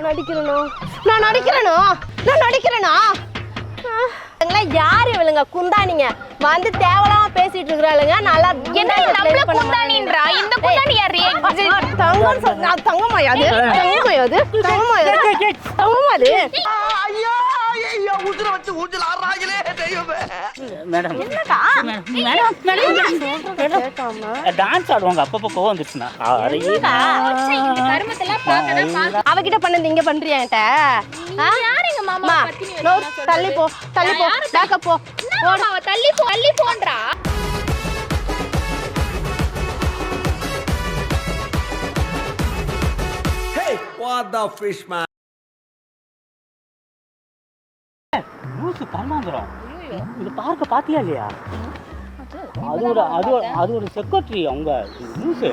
நான் நடிக்கிறேனோ நான் நடிக்கிறேனோ நான் நடிக்கிறேனா யார் இவளுங்க குந்தானிங்க வந்து தேவலாம பேசிட்டு இருக்கிறாளுங்க நல்லா என்ன நம்மள குந்தாணின்றா? இந்த குந்தாணி யாரு? தங்கம் நான் தங்கமாயா அது தங்கமாயா அது தங்கமாயா அது? தங்கமா அது ஐயோ ஐயோ உதிர வச்சு ஊஞ்சல் ஆடுறாங்களே தெய்வமே மேடம் மேடம் மேடம் டான்ஸ் ஆடுவாங்க அப்பப்போ கோவம் வந்துச்சுன்னா அவகிட்ட பண்ணது இங்க பண்றியா என்கிட்ட? ஆ? யார் எங்க மாமா நோ? தள்ளி போ தள்ளி போ பேக்கப் போ. தள்ளி போ தள்ளி போன்றா? Hey, what the fish man? லூசு கர்மாந்திரம் இது பார்க்க பாத்தியா இல்லையா? அது ஒரு அது ஒரு அது ஒரு செக்யூரிட்டி அவங்க. லூசு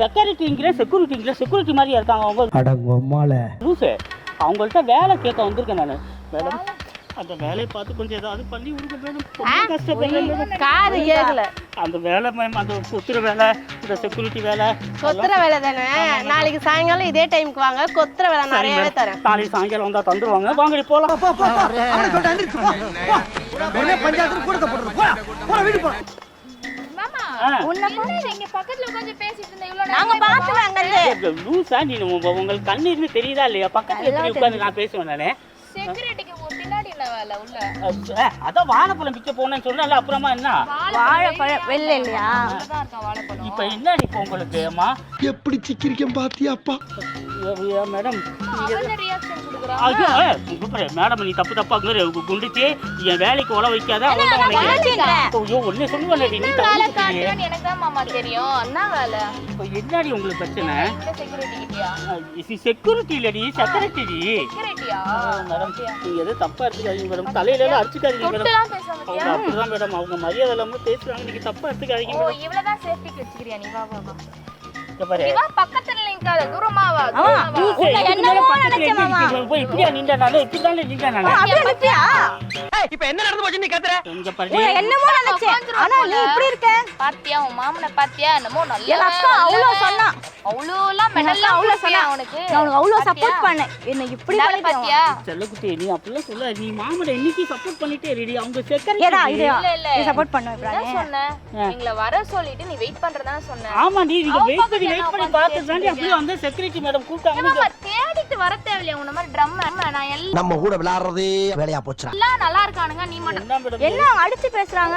செக்யூரிட்டிங்கிற செக்யூரிட்டிங்கிற செக்யூரிட்டி மாதிரியா இருக்காங்க அவங்க. அடங்கம்மால லூசு அவங்கள்ட்ட வேலை கேட்க வந்திருக்கேன் நான். மேடம் அந்த வேலையை பார்த்து கொஞ்சம் ஏதாவது பண்ணி விடுங்க மேடம் ரொம்ப கஷ்டப்படுறேன் காது கேக்கல அந்த வேலை மேம் அந்த கொத்துற வேலை இந்த செக்யூரிட்டி வேலை கொத்துற வேலை தானே? நாளைக்கு சாயங்காலம் இதே டைம்க்கு வாங்க. கொத்துற வேலை நிறையவே. தரேன். நாளைக்கு சாயங்காலம் வந்தா தந்துருவாங்க. வாங்கடி போலாம். பஞ்சாயத்து கூடத்தை போடுறது? போடா போடா வீடு உங்க- உங்களுக்கு கண்ணு இருந்து தெரியுதா இல்லையா? பக்கத்துல எப்படி உட்காந்து நான் பேசுவேன் நானு. செக்யூரிட்டிக்கு உள்ள. அதான் வாழைப்பழம் விற்க போனேன்னு சொன்னல அப்புறமா என்ன? வாழைப்பழம் வெள்ளை இல்லையா? இப்ப என்ன இப்போ உங்களுக்கு அம்மா? எப்படி சிக்கிரிக்கம் பாத்தியாப்பா மேடம் ஐயோ ஏய், இங்க பாரு, மேடம் நீ தப்பு தப்பாங்க குண்டிச்சு என் வேலைக்கு உழ வைக்காத. ஐயோ ஒண்ணு சொல்லுவேன் நீ. தப்பு என்னடி உங்களுக்கு பிரச்சனை? செக்யூரிட்டி இல்லடி செக்யூரிட்டி செக்யூரிட்டியா மேடம் நீங்க எதுவும் தப்பா எடுத்துக்காதீங்க மேடம் தலையில அடிச்சுக்காதீங்க மேடம் அவங்க அப்படிதான் மேடம் அவங்க மரியாதை இல்லாம பேசுறாங்க. நீங்க தப்பா எடுத்துக்காதீங்க இவ்வளவுதான் சேஃப்டிக்கு வச்சுக்கிறியா? நீ வா. பக்கத்துல நிக்காத தூரமா வா தூரமா வா. உன்னை என்னமோ நினைச்சேன் போய் இப்படியா நின்றா? நானு இப்படிதானே நின்றா நானு. என்ன போச்சு நீ கத்துற இங்க பாரு. என்னமோ நினைச்சேன். ஆனா நீ இப்படி இருக்க. பாத்தியா உன் மாமனை பாத்தியா என்னமோ நல்ல எங்க அக்கா அவ்வளோ சொன்னா. அவ்வளோலாம் மெடல்லாம் அவ்வளோ சொன்னா. அவனுக்கு? அவ்வளோ பாத்தியா? சப்போர்ட் பண்ணேன். என்ன இப்படி இந்தால பாத்தியா? செல்லக்குட்டி நீ அப்படிலாம் சொல்ல. நீ மாமனை இன்னைக்கு சப்போர்ட் பண்ணிட்டே ரெடி அவங்க ஏடா செகண்ட் இது இல்ல இல்ல. சப்போர்ட் பண்ணுவேன் என்ன சொன்னேன். எங்களை வர சொல்லிட்டு நீ வெயிட் பண்றதா சொன்னேன். ஆமா நீ நீங்க அவன் வெயிட் பண்ணி பக்கத்துல வெயிட் பண்ணி உட்கார்ந்து பார்த்து தாண்டி பேசிட்டு அப்படியே வந்து செக்யூரிட்டி மேடம் கூப்பிட்டாங்க. ஏம்மா, தேடிட்டு வர தேவையில்லையா உன்ன மாதிரி ட்ரம் நான் எல்லாம் நம்ம கூட விளையாடுறதே வேலையா போச்சுடா. நல்லா இருக்கானுங்க நீ மட்டும் என்ன அடிச்சு பேசுறாங்க?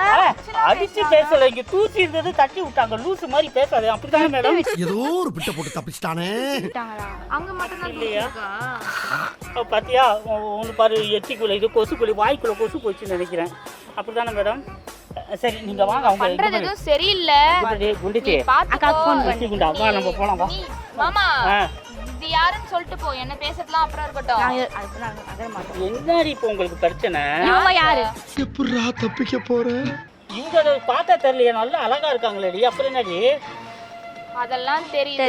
அடிச்சு பேசல இங்க தூசி இருந்தது தட்டி விட்டாங்க. லூசு மாதிரி பேசாத அப்படிதானே மேடம்? ஏதோ ஒரு பிட்ட போட்டு தப்பிச்சிட்டானே. அங்க மட்டும் தான் இல்லையா? பாத்தியா ஒன்று பாரு எச்சிக்குள்ள இது கொசுக்குள்ளி வாய்க்குள்ள கொசு போச்சுன்னு நினைக்கிறேன். அப்படிதானே மேடம்? சரி நீங்க வாங்க அவங்க பண்றது. எதுவும் சரியில்லை. குண்டு, குண்டுச்சி பாத்துக்கோ எச்சி குண்டா வா நம்ம போலாம் வா. மாமா. இது யாருன்னு சொல்லிட்டு போ. என்ன பேசலாம் அப்புறம் இருக்கட்டும். என்னடி இப்போ உங்களுக்கு பிரச்சனை? யாரு? எப்படிரா தப்பிக்க போற? இவங்க பார்த்தா தெரியலையே நல்லா அழகா இருக்காங்களேடி. அப்புறம் என்னடி? அதெல்லாம் தெரியுது.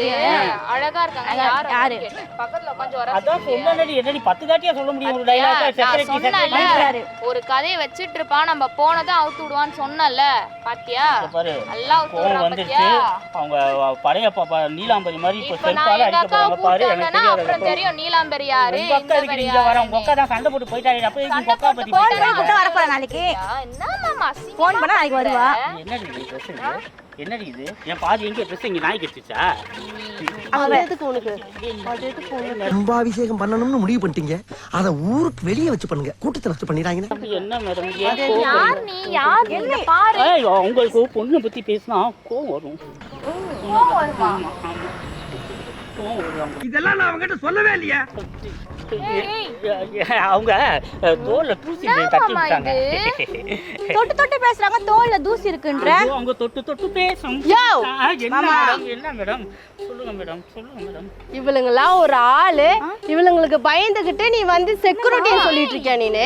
அழகா இருக்காங்க. யாரு. பக்கத்துல உட்காந்து வர அதான் சொன்னேன்டி. என்னடி பத்து தாட்டியா சொல்ல முடியும் ஒரு? டைலாக் கதையை வச்சிட்டு இருப்பான் நம்ம போனதை அவுத்து விடுவான்னு சொன்னல பாத்தியா? பாரு நல்லா அவுத்து கோவம் வந்துருச்சு. அவங்க பழைய பாப்பா நீலாம்பரி மாதிரி இப்போ அடிக்க போறாங்க பாரு. எனக்கு தெரியாது. அப்புறம் தெரியும் நீலாம்பரி யாரு உங்க அக்கா இந்த இருக்கு பேரு இங்க வர உங்க யாருன்னு. அக்கா தான் சண்டை போட்டு போயிட்டாரு அப்ப உங்க சண்டை அக்கா போட்டு பத்தி போயிட்டாரா? பேசுறாங்க. கூப்பிட்டா வரப்போற நாளைக்கு என்ன மாமா அசிங்கமா ஃபோன் பண்ணா நாளைக்கு வருவா. என்னடி இது ட்ரெஸ் இது என்னடி இது? என் பாதி எங்க ட்ரெஸ் இங்க நாய் கடிச்சிச்சா? உனக்கு? கும்பாபிஷேகம் பண்ணணும்னு முடிவு பண்ணிட்டீங்க. அத ஊருக்கு வெளியே வச்சு பண்ணுங்க. கூட்டத்துல வச்சு பண்ணிடாங்க என்ன மேடம் யார் நீ? யார் இத பாரு. உங்களுக்கு பொண்ணை பத்தி பேசினா கோவம் வரும். கோவம் வருமா? இதெல்லாம் நான் அவங்ககிட்ட சொல்லவே இல்லையா. அவங்க தோல்ல தூசி தட்டி விட்டாங்க தொட்டு தொட்டு பேசுறாங்க தோல்ல தூசி இருக்குன்ற அவங்க தொட்டு தொட்டு பேசும் என்ன மேடம் என்ன மேடம் சொல்லுங்க மேடம் சொல்லுங்க மேடம் இவளுங்கெல்லாம் ஒரு ஆளு. இவளுங்களுக்கு பயந்துகிட்டு நீ வந்து செக்யூரிட்டி சொல்லிட்டு இருக்கியா நீனு?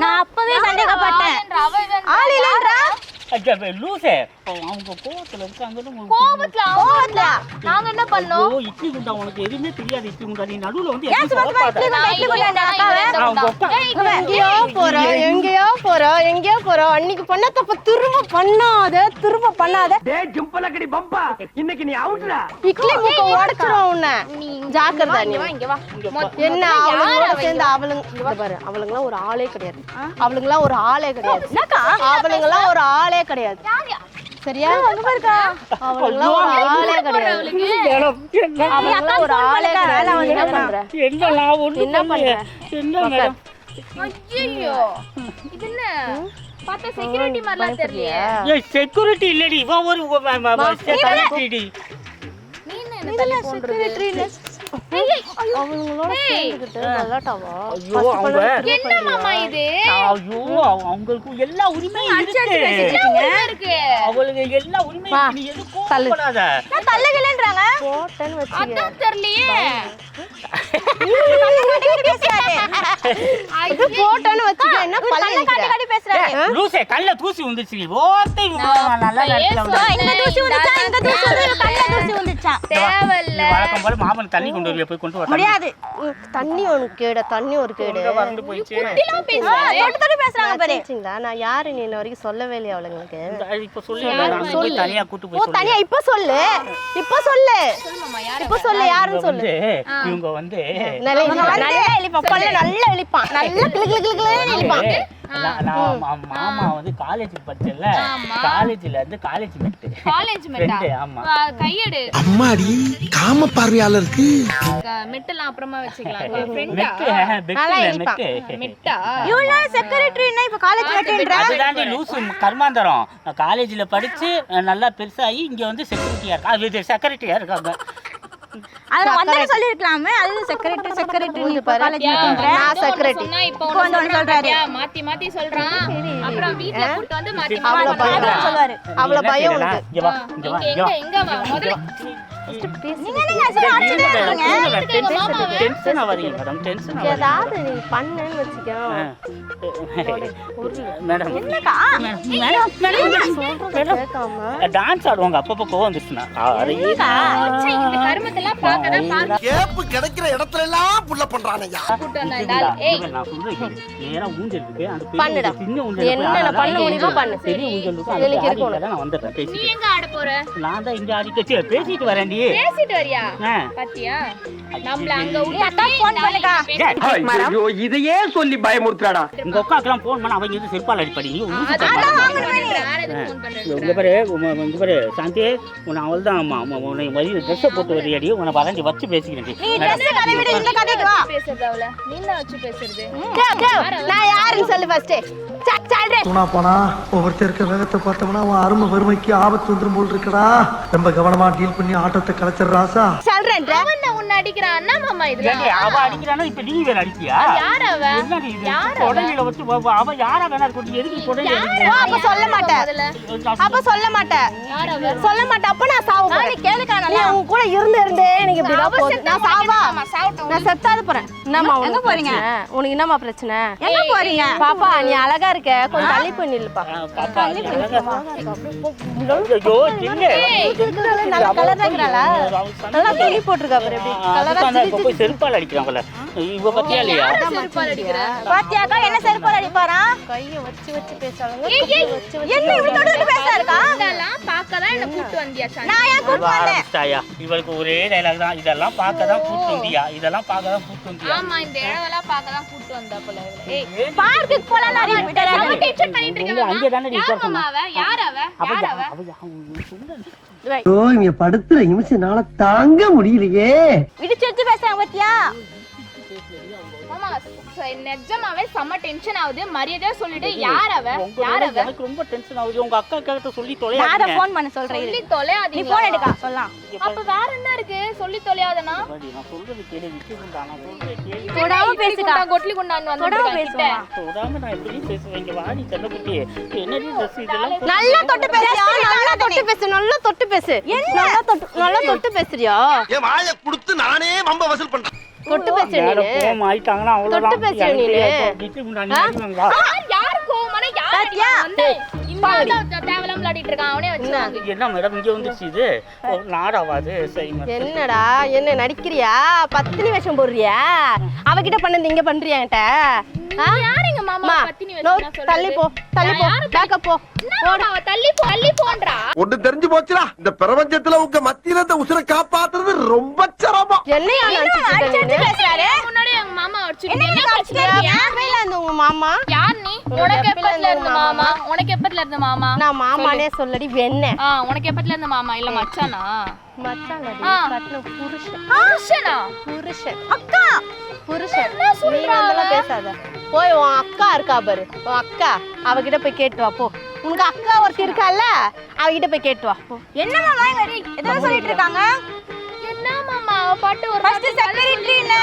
நான் அப்பவே சந்தேகப்பட்டேன் ஆளுன்ற அவ இவன் ஆள் இல்லன்றா லூசே அவங்க கோவத்துல இருக்காங்கன்னு உங்களுக்கு கோவத்துல அவங்க கோவத்துல. நாங்க என்ன பண்ணோம்? இட்லி குண்டா உனக்கு எதுவுமே தெரியாது. இட்லி குண்டா நீ நடுவுல வந்து அப்பா. எங்கேயோ போறோம் எங்கேயோ போறோம் அன்னைக்கு பண்ண தப்ப திரும்ப பண்ணாத திரும்ப பண்ணாத. டேய் ஜும்பலக்கடி பம்பா. இன்னைக்கு நீ அவுட்ரா இட்லி முக்க உடைச்சிரும் உன்னை. ஜாக்கிரதா நீ. இங்க வா. என்ன சேர்ந்து அவளுங்க இங்க பாரு. அவளுங்கலாம் ஒரு ஆளே கிடையாது. அவளுங்கலாம் ஒரு ஆளே கிடையாது. அவளுங்கலாம் ஒரு ஆளே கிடையாது. சரியா? அவளுங்கலாம் ஒரு ஆளே கிடையாது. மேடம், என்ன? அவளுங்கலாம் ஒரு ஆளே கிடையாது. என்ன பண்ற? என்ன நான் ஒண்ணும் என்ன பண்ணலையே. பண்ற? என்ன மேடம்? ஐயோ இது என்ன? பார்த்தா செக்யூரிட்டி மாதிரிலாம் தெரியலையே. ஏய் செக்யூரிட்டி இல்லடி. இவன் ஒரு செக்யூரிட்டி நீ என்ன? என்ன அவளுங்களோட சேர்ந்துக்கிட்டு நல்லாட்டாவா ஐயோ அவங்க என்ன மாமா இது? ஐயோ அவங்க- அவங்களுக்கு எல்லா உரிமையும் இருக்கு. அவளுக்கு எல்லா உரிமையும். நீ எதுவும் கோவப்படாத. நான் தள்ளுகலன்றாங்க. போட்டேன்னு வச்சுக்க. அதான் தெரியலையே. இது போட்டேன்னு வச்சுக்க. என்ன பல்ல கண்ணை காட்டி காட்டி பேசுறாரு. லூசே கல்ல தூசி வந்துச்சு ஓத்தை நல்லா வந்துச்சா, வந்து, தூசி வந்துச்சா. தேவையில்ல. நீ வழக்கம் போல மாமன் தண்ணி கொண்டு வரியா போய் கொண்டு வர முடியாது. ம், தண்ணி ஒன்று கேடு தண்ணி ஒரு கேடு. வறண்டு போயிடுச்சு. இப்படிலாம் ஆ, பேசுறாரு தொட்டு தொட்டு பேசுறாங்க பாரு. நான் யாரு நீ இன்ன வரைக்கும் சொல்லவே இல்லையா அவளுங்களுக்கு? இந்த- இப்ப சொல்லி நான் போய் தனியா கூட்டு ஓ போய் சொல்லு. தனியா இப்ப சொல்லு. இப்ப சொல்லு. சொல்லு மாமா யார் இப்ப சொல்லு யாருன்னு சொல்லு. இவங்க வந்து நல்லா கிளு கிளு கிளு இழிப்பான் நான் மாமா வந்து காலேஜ் படிச்சல காலேஜ்ல இருந்து காலேஜ் மெட்டு காலேஜ் ஃப்ரெண்டு ஆமா. கையெடு. அம்மாடி காம பார்வையாளருக்கு. மெட்டெல்லாம் அப்புறமா வச்சுக்கலாம். ஃப்ரெண்டா மெட்டு இவ்வளவு ன்னா இப்ப college மேட்டுன்ற. அதுதாண்டி லூசு கர்மாந்தரம். நான் காலேஜ்ல படிச்சு நல்லா பெருசாகி இங்க வந்து செக்யூரிட்டியா இருக்கா? அது செக்யூரிட்டியா இருக்காங்க. அதுல வந்தேன்னு சொல்லிருக்கலாமே. அது ன்னு இப்ப college மேட்டுன்ற. நான். சொன்னா இப்ப வந்து சொல்றான் சொல்றாரு. மாத்தி மாத்தி சொல்றான். அப்புறம் வீட்ல கூட்டு வந்து மாத்தி மாத்தி. சொல்லுவாரு. அவ்வளவு நீ பயம்? உனக்கு. இங்க வா இங்க வா எங்க இங்க எங்க வா. முதல்ல நீ டான்ஸ் ஆடுவாங்க. அப்பப்போ கோவம் வந்துச்சுன்னா ச்சே, இந்த கருமத்தெல்லாம் பார்க்கதான் பார்க்க கேப்பு கிடைக்கிற இடத்துல எல்லாம் புள்ள பண்றானையா கூட்டு வந்தா இந்த ஆள். ஏய். நான் சொல்றேன் கேளு. நேரா ஊஞ்சல் இருக்கு அந்த பெரிய பண்ணுடா. ஊஞ்சல், சின்ன ஊஞ்சல் நீ போய் என்னென்ன ஆடாத. பண்ண முடியுமோ பண்ணு. பெரிய ஊஞ்சல் இருக்கும். எனக்கு அதுக்கு இருக்கணும். ஆடிட்டு நான் வந்துடுறேன். நீ பேசிட்டு எங்க ஆட போற? நான் தான் இங்க ஆடிட்டு சரி, பேசிட்டு வரேன்டி. பேசிட்டு வரியா? ஆ. பாத்தியா? நம்மள அங்க ஏய், விட்டு அக்கா phone பண்ணுக்கா. ஐயோ இதையே சொல்லி பயமுறுத்துறாடா. உங்க அக்காக்கெல்லாம் ஃபோன் பண்ண அவங்க எதுவும் செருப்பால் அடிப்படி. நீ இங்க பாரு சாந்தி உன்னை அவள் தான் உன்னை வழி ட்ரெஸ்ஸை போட்டு வரையடி. உன்னை வரண்டி வச்சு பேசிக்கிறேன். நீ dress கதை விடு, இந்த கதைக்கு வா. பேசுறது அவள. நீ தான் வச்சு பேசுறது. கேவ், கேவ், நான் யாருன்னு சொல்லு ஃபர்ஸ்ட் தூணா போனா ஒவ்வொருத்தர் இருக்க வேகத்தை பார்த்தோம்னா அவன் அருமை வறுமைக்கு ஆபத்து வந்துரும் போல் இருக்கடா. ரொம்ப கவனமா டீல் பண்ணி ஆட்டத்தை கலைச்சிடுற ராசா. சொல்றேன் அவன் தான் உன்னை அடிக்கிறான் அண்ணா மாமா இதுல? ஏண்டி, அவ அடிக்கிறானா? இப்ப நீ வேற அடிக்கியா? யார் அவ? இது? புடவையில வச்சு அவ யாரா வேணா இருக்கட்டும். எதுக்கு அடிக்கிற? அப்ப சொல்ல மாட்டேன் அப்ப சொல்ல மாட்டேன் யார் அவ? சொல்ல மாட்டேன் அப்ப நான் சாவ நீ கேளுக்கா நீ நல்லா. உன் கூட இருந்து இருந்தே எனக்கு இப்படிதான் போகுது. நான் சாவா. நான் செத்தாது போறேன். என்னம்மா எங்க போறீங்க? உனக்கு என்னம்மா பிரச்சனை? எங்க போறீங்க? பாப்பா நீ அழகா இருக்க. கொஞ்சம் தள்ளி போய் நில்லுப்பா. ஆ, பாப்பா, நீ அழகா- ஐயோ, இல்ல. நல்ல கலர் இருக்கிறாளா? நல்லா துணி போட்டிருக்கா பாரு எப்படி. கலரா இப்ப போய் செருப்பால் அடிக்கிறாங்கல்ல இவ பத்தியா இல்லையா? செருப்பால் அடிக்கிற. பாத்தியாக்கா, என்ன செருப்பால அடிப்பாரா? கைய வச்சு வச்சு பேசுறாங்க என்ன இவ்வளவு தொட்டு தொட்டு பேசுறாருக்கா? இதெல்லாம் பார்க்கதான் என்ன கூட்டு வந்தியா? நான் ஏன் கூட்டு வந்தேன்? இவளுக்கு ஒரே டைலாக் தான். இதெல்லாம் பார்க்க தான் கூட்டு வந்தியா? இதெல்லாம் பார்க்க தான் கூட்டு வந்தியா? ஆமா இந்த இழவெல்லாம் பார்க்கதான் கூட்டு வந்தா போல. ஏய். பார்க்குக்கு போலாம்னு அறிவு யார்? யார் யார் சொல்றேன். இங்க படுத்துற நிமிஷம்னால தாங்க முடியலையே. இடிச்சு வச்சு பேசுறாங்க பாத்தியா? நிஜமாவே செம டென்ஷன் ஆகுது. மரியாதையா சொல்லிட்டு யார் அவ? யார் அவ? எனக்கு ரொம்ப டென்ஷன் ஆகுது. உங்க அக்கா கிட்ட சொல்லி அதை தொலையாதீங்க phone பண்ண சொல்றேன். சொல்லி நீ தொலையாதீங்க phone எடுக்கா, சொல்லலாம். அப்ப வேற என்ன இருக்கு? சொல்லி தொலையாதனா? நான் சொல்றது கேளு. விட்டு கொண்டா நான் சொல்றது கேளு தொடாம பேசுக்கா. கொட்லி கொண்டாந்து தொடாம வந்து பேசுவா. தொடாம நான் எப்படி பேசுவேன். இங்க வாடி செல்லக்குட்டி என்னடி ட்ரெஸ் இதெல்லாம் போட்டு- நல்லா தொட்டு பேசுறியா? நல்லா தொட்டு பேசு நல்லா தொட்டு பேசு. நல்லா தொட்டு நல்லா தொட்டு பேசுறியா? என் வாயை கொடுத்து நானே வம்ப வசூல் பண்றேன். தொட்டு பேசு மேடம் நீனு. கோவம் ஆயிட்டாங்கன்னா அவ்வளவுதான். தொட்டு குண்டானி அடிவாங்களா? யார் கோவமான யார் வந்து அப்பாடி தேவையில்லாம விளையாடிட்டு இருக்கான் அவனே வச்சு என்ன என்ன மேடம் இங்கே வந்துருச்சு இது? ஒரு நாடாவாது சரி என்னடா என்ன நடிக்கிறியா? பத்தினி வேஷம் போடுறியா? அவகிட்ட பண்ணது இங்க பண்றியா என்கிட்ட? ஆ? மாமா பத்தினி வச்சு? தள்ளி போ தள்ளி போ பேக்கப் போ. தள்ளி போ தள்ளி போன்றா? ஒண்ணு தெரிஞ்சு போச்சுடா. இந்த பிரபஞ்சத்துல உங்க மத்தியில இந்த உசுரை காப்பாத்துறது ரொம்ப சிரமம். என்னையா நினைச்சிட்டு பேசுறாரு? முன்னாடி எங்க மாமா அடிச்சு என்ன இருந்து உங்க மாமா? யார் நீ? உனக்கு எப்பத்துல இருந்து மாமா? உனக்கு எப்பத்துல இருந்து மாமா? நான் மாமானே சொல்லடி வெண்ண. ஆ உனக்கு எப்பத்துல இருந்து மாமா? இல்ல மச்சானா? புருஷன். புருஷனா? புருஷன். அக்கா புருஷன். நீ பேசாத. போய் உன் அக்கா இருக்கா பாரு. உன் அக்கா அவகிட்ட போய் கேட்டு வா போ. உனக்கு அக்கா ஒருத்தி இருக்கால அவகிட்ட போய் கேட்டு வா போ. என்ன மாமா இங்க எதாவது சொல்லிட்டு இருக்காங்க? என்ன மாமா அவ பாட்டு ஒரு ஃபர்ஸ்ட் செக்ரட்டரில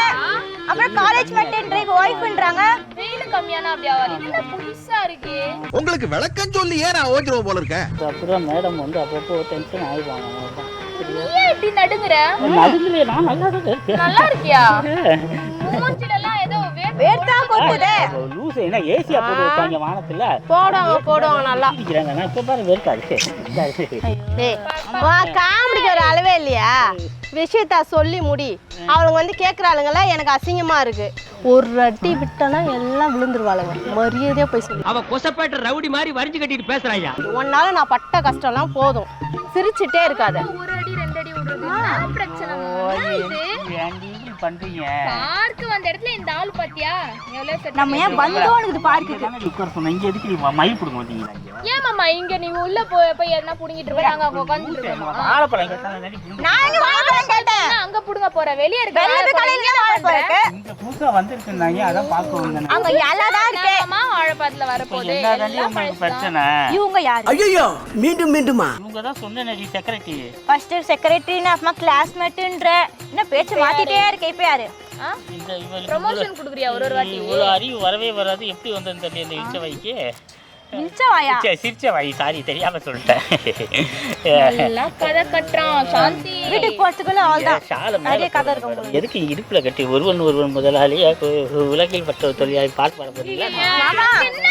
அப்புறம் காலேஜ் மெட்டன்ட்ரி ஒய்ஃப்ன்றாங்க வெயில் கம்மியானா அப்படி ஆவாது இது என்ன புதுசா இருக்கு? உங்களுக்கு விளக்கம் சொல்லி ஏன் நான் ஓஞ்சிருவோம் போல இருக்க? அப்படிதான் மேடம் வந்து அப்பப்போ டென்ஷன் ஆயிடுவாங்க. இப்படி நடுங்குற? நடுங்கலையே நான் நல்லா இருக்கேன். நல்லா இருக்கியா? மூஞ்சில எல்லாம் ஏதோ வேர்த்து வேர்த்தா கொட்டுதே லூஸ் என்ன ஏசியா போட்டு வைப்பாங்க வானத்துல? போடுவாங்க போடுவாங்க நல்லா. இருக்கிறாங்க நான் இப்போ பாரு வெறுக்காது. ஏய் உன் காமெடிக்கு ஒரு அளவே இல்லையா? விஷயத்த சொல்லி முடி. அவளுங்க வந்து கேட்குறாளுங்கள எனக்கு அசிங்கமா இருக்கு. ஒரு அடி விட்டனா எல்லாம் விழுந்துருவாளுங்க. மரியாதையா போய் சொல்லு. அவ கொசப்பேட்ட ரவுடி மாதிரி வரிஞ்சு கட்டிட்டு பேசுறாயா ஒன்னால நான் பட்ட கஷ்டம்லாம் போதும். சிரிச்சிட்டே இருக்காத. ஒரு அடி ரெண்டு அடி விடுறது பிரச்சனை மாமா? இது ஏன்டி இப்படி பண்றீங்க? பார்க்கு வந்த இடத்துல இந்த ஆள் பாத்தியா? எவ்வளவு நம்ம ஏன் வந்தோம் இருக்குது பார்க்குக்கு உட்கார சொன்னேன். இங்க எதுக்கு மயில் கொடுக்க மாட்டீங்களா ஏன் மாமா இங்க நீ உள்ள போய் போய் என்ன புடுங்கிட்டு இருக்க? நாங்க அங்க உட்கார்ந்துட்டு இருக்கோமா. வாழைப்பழம். நான் இங்க வாழைப்பழம் கேட்டேன். என்ன அங்க புடுங்க போற. வெளிய இருக்க. வெளிய வாழைப்பழம் இருக்கு இங்க வந்தேன் அங்க இருக்கு. வாழைப்பழத்துல உங்களுக்கு. பிரச்சனை. இவங்க யாரு? ஐயோ மீண்டும் மீண்டுமா? இவங்க தான் சொன்னேன் செக்ரட்டரி ஃபர்ஸ்ட் செக்ரட்டரி அப்புறமா கிளாஸ்மேட்டுன்ற என்ன பேச்சு மாத்திட்டே இருக்க இப்ப யாரு? இந்த ப்ரொமோஷன் குடுக்குறியா ஒரு ஒரு வாட்டி? இவ்வளவு அறிவு வரவே வராது. எப்படி வந்தேன்னு தெரியல இந்த இச்ச வைக்கு இல்ச்ச வாயா சே, சிரிச்ச வாய் சாரி தெரியாம சொல்லிட்டேன். கதை கட்டுறான் சாந்தி. வீட்டுக்கு போறதுக்குள்ள அவள் தான். ஷால நிறைய மேல கதை இருக்கும் போடுறது. எதுக்கு இடுப்புல கட்டி ஒருவன் ஒருவன் முதலாளி அப்போ உலகில் பட்ட தொழிலாளி பாட்டு பாட போறீங்களா? மாமா என்ன?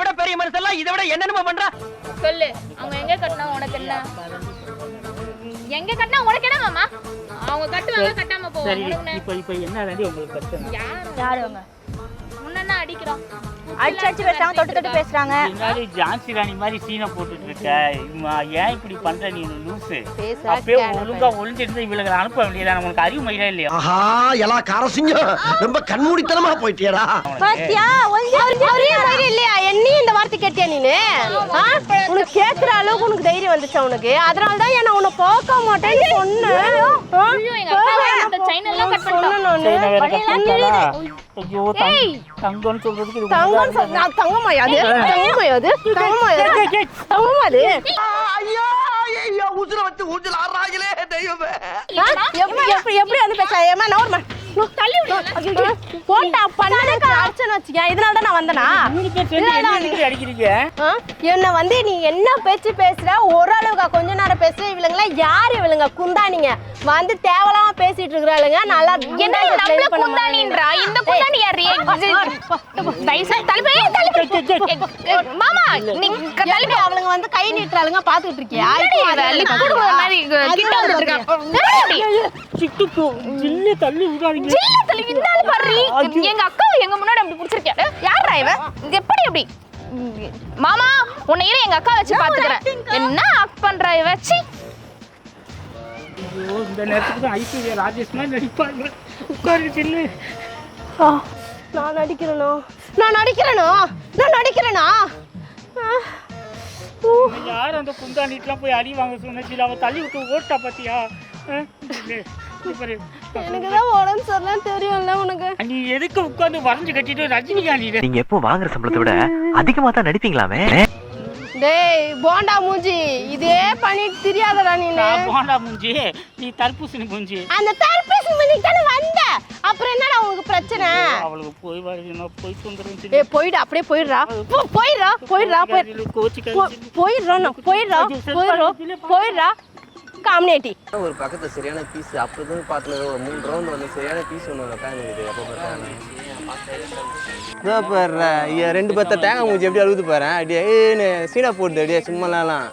விட பெரிய மனுஷெல்லாம் இதை விட என்னென்னமோ பண்றா சொல்லு அவங்க எங்க கட்டினா உனக்கு என்ன? எங்க கட்டினா உனக்கு என்ன மாமா? அவங்க கட்டுவாங்க கட்டாம போவாங்க. சரி? இப்போ இப்போ என்ன தாண்டி உங்களுக்கு பிரச்சனை? யாரு? யாரு அவங்க? முன்னா அடிக்கிறான் அடிச்சு அடிச்சு பேசுறாங்க தொட்டு தொட்டு பேசுறாங்க. பின்னாடி ஜான்சி ராணி மாதிரி சீனை போட்டுட்டு இருக்க ஏன் இப்படி பண்ற நீ லூசு பேச அப்பயே ஒழுங்கா ஒளிஞ்சிருந்து இவளுக்கு அனுப்ப வேண்டியதா உனக்கு அறிவு மயிலா இல்லையா? ஆஹா எல்லா காரசிங்கம் ரொம்ப கண்மூடித்தனமா போயிட்டியடா. பாத்தியா தைரியம் இல்லையா? என்னையும் இந்த வார்த்தை கேட்டியா நீனு? உனக்கு கேட்குற அளவுக்கு உனக்கு தைரியம் வந்துச்சா உனக்கு? அதனால தான் என்ன உன்னை பார்க்க மாட்டேன்னு சொன்னேன். அப்பா. சொன்னேன் தங்கம்னு சொல்றதுக்கு இது தங்கம்னு சொல்~ நான் தங்கமாயா அது? தங்கமாயா அது? தங்கமாயா அது? தங்கமா அது? ஐயோ ஐயோ உசுர வச்சு ஊஞ்சல் ஆடுறாங்களே தெய்வமே? எப்படி எப்படி வந்து பேச ஏமா நவர்மா தள்ளி விடு. போட்டா பண்ணதுக்கு அர்ச்சனை வச்சுக்க இதனால தான் நான் வந்தனா? என்ன அடிக்கிறீங்க? வந்து நீ என்ன பேச்சு பேசுற? ஓரளவுக்கா கொஞ்ச நேரம் பேசுற. இவளுங்களா யார் இவளுங்க? குந்தானிங்க வந்து தேவலாம பேசிட்டு இருக்கிறாளுங்க. நல்லா என்ன நம்மள குந்தாணின்றா? இந்த குந்தாணி யாரு? தயவுசெய்து தள்ளுபடி மாமா அவளுங்க வந்து கை நீட்டுறாளுங்க? பாத்துட்டு இருக்கியா? மாதிரி கிட்ட வந்துட்டு இருக்கான் சிட்டுக்கு ஜில்லு தள்ளி விடாதீங்க. ஜில்ல தள்ளி விந்தால் பாரு எங்க அக்கா எங்க முன்னாடி அப்படி புடிச்சிருக்கியா? யாரா இவன் இது எப்படி எப்படி மாமா உன்னை இரு எங்க அக்கா வச்சு பாத்துக்கிறேன். என்ன ஆக்ட் பண்றா இவ? சி இந்த நேரத்துக்கு தான் ஐஸ்வர்யா ராஜேஷ் மாதிரி நடிப்பாங்க. உட்காரு ஜில்லு. ஆ, நான் நடிக்கிறேனோ? நான் நடிக்கிறேனோ? நான் நடிக்கிறேனா? யார் அந்த குந்தாண்டிட்டுலாம் போய் அடி வாங்க சொன்னச்சு அவ தள்ளி விட்டு ஓட்டா பாத்தியா? ஆ? ஜில்லு, இங்க பாரு. எனக்கு தான் உடம்பு சரியில்லைன்னு தெரியும்ல உனக்கு. நீ எதுக்கு உட்காந்து வரைஞ்சு கட்டிட்டு ரஜினிகாந்தி நீங்க எப்போ வாங்குற சம்பளத்தை விட அதிகமா தான் நடிப்பீங்களாமே? டேய் போண்டா மூஞ்சி. இதே பண்ணிட்டு தெரியாதடா நீனு போண்டா மூஞ்சி நீ தர்பூசணி மூஞ்சி. அந்த தர்பூசணி மணிக்கு தானே வந்த. அப்புறம் என்னடா உனக்கு பிரச்சனை? அவளுக்கு போய் போய் வந்துடும் ஏ போயிடு அப்படியே போயிடுறா. போ, போயிடுறா போயிடுறா போய் போ- போயிடுறா நான் போயிடுறா போயிடுறா போயிடுறா. காமினேட்டி. ஒரு பக்கத்துல சரியான பீஸ் அப்பதான் பார்த்துல ஒரு மூணு ரவுண்ட் வந்து சரியான பீஸ் ஒன்று உட்காந்துருக்குது எப்போ பார்த்தாலும். இதோ பாரு ஐயா ரெண்டு பத்த தேங்காய் மூஞ்சி எப்படி அழுகுது பாரு அப்படியே ஏன்னு சீனா போடுது அப்படியே சும்மாலாம்